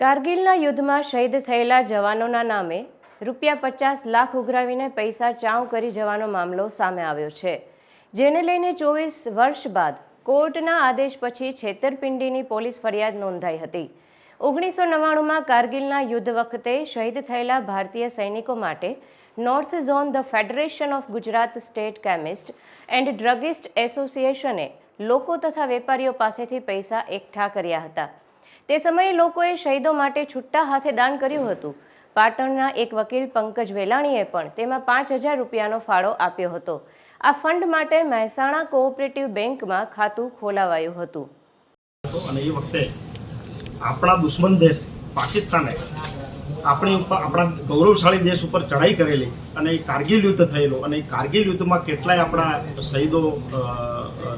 કારગિલના યુદ્ધમાં શહીદ થયેલા જવાનોના નામે રૂપિયા પચાસ લાખ ઉઘરાવીને પૈસા ચાઉ કરી જવાનો મામલો સામે આવ્યો છે. જેને લઈને ચોવીસ વર્ષ બાદ કોર્ટના આદેશ પછી છેતરપિંડીની પોલીસ ફરિયાદ નોંધાઈ હતી. ઓગણીસો નવ્વાણુંમાં કારગિલના યુદ્ધ વખતે શહીદ થયેલા ભારતીય સૈનિકો માટે north zone the federation of Gujarat state chemist and druggist એસોસિએશને લોકો તથા વેપારીઓ પાસેથી પૈસા એકઠા કર્યા હતા. તે સમયે લોકોએ શહીદો માટે છુટ્ટા હાથે દાન કર્યું હતું. પાટણના એક વકીલ પંકજ વેલાણીએ પણ તેમાં પાંચ હજાર રૂપિયાનો ફાળો આપ્યો હતો. આ ફંડ માટે મહેસાણા કોઓપરેટિવ બેંકમાં ખાતું ખોલાવાયું હતું. અને એ વખતે આપણા દુશ્મન દેશ પાકિસ્તાને આપણી ઉપર આપણા ગૌરવશાળી દેશ ઉપર ચડાઈ કરેલી અને કારગિલ યુદ્ધ થયેલું અને કારગિલ યુદ્ધમાં કેટલાય આપણા શહીદો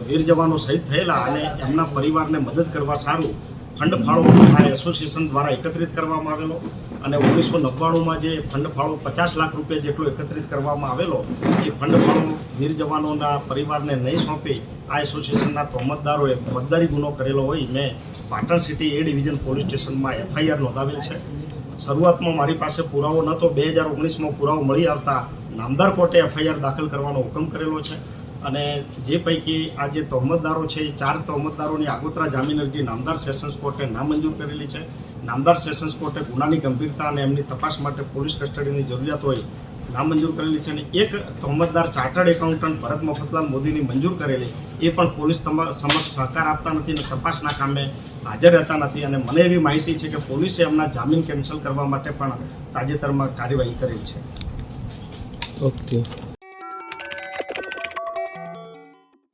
વીર જવાનો શહીદ થયેલા અને એમના પરિવારને મદદ કરવા સારું ફંડ ફાળો આ એસોસિએશન દ્વારા એકત્રિત કરવામાં આવેલો અને ઓગણીસો નવ્વાણુંમાં જે ફંડ ફાળો પચાસ લાખ રૂપિયા જેટલો એકત્રિત કરવામાં આવેલો, એ ફંડ ફાળો વીર જવાનોના પરિવારને નહીં સોંપી, આ એસોસિએશનના તોમતદારોએ ફોજદારી ગુનો કરેલો હોય, મેં Patan city A division police સ્ટેશનમાં એફઆઈઆર નોંધાવેલ છે. શરૂઆતમાં મારી પાસે પુરાવો નહોતો, બે હજાર ઓગણીસમાં પુરાવો મળી આવતા નામદાર કોર્ટે એફઆઈઆર દાખલ કરવાનો હુકમ કરેલો છે. અને જે પૈકી આ જે તહોમતદારો છે, એ ચાર તહોમતદારોની આગોતરા જામીન અરજી નામદાર સેશન્સ કોર્ટે નામંજૂર કરેલી છે. નામદાર સેશન્સ કોર્ટે ગુનાની ગંભીરતા અને એમની તપાસ માટે પોલીસ કસ્ટડીની જરૂરિયાત હોય નામંજૂર કરેલી છે અને એક તહોમતદાર ચાર્ટર્ડ એકાઉન્ટન્ટ ભરત મફતલાલ મોદીની મંજૂર કરેલી, એ પણ પોલીસ સમક્ષ સહકાર આપતા નથી અને તપાસના કામે હાજર રહેતા નથી. અને મને એવી માહિતી છે કે પોલીસે એમના જામીન કેન્સલ કરવા માટે પણ તાજેતરમાં કાર્યવાહી કરેલી છે. ઓકે.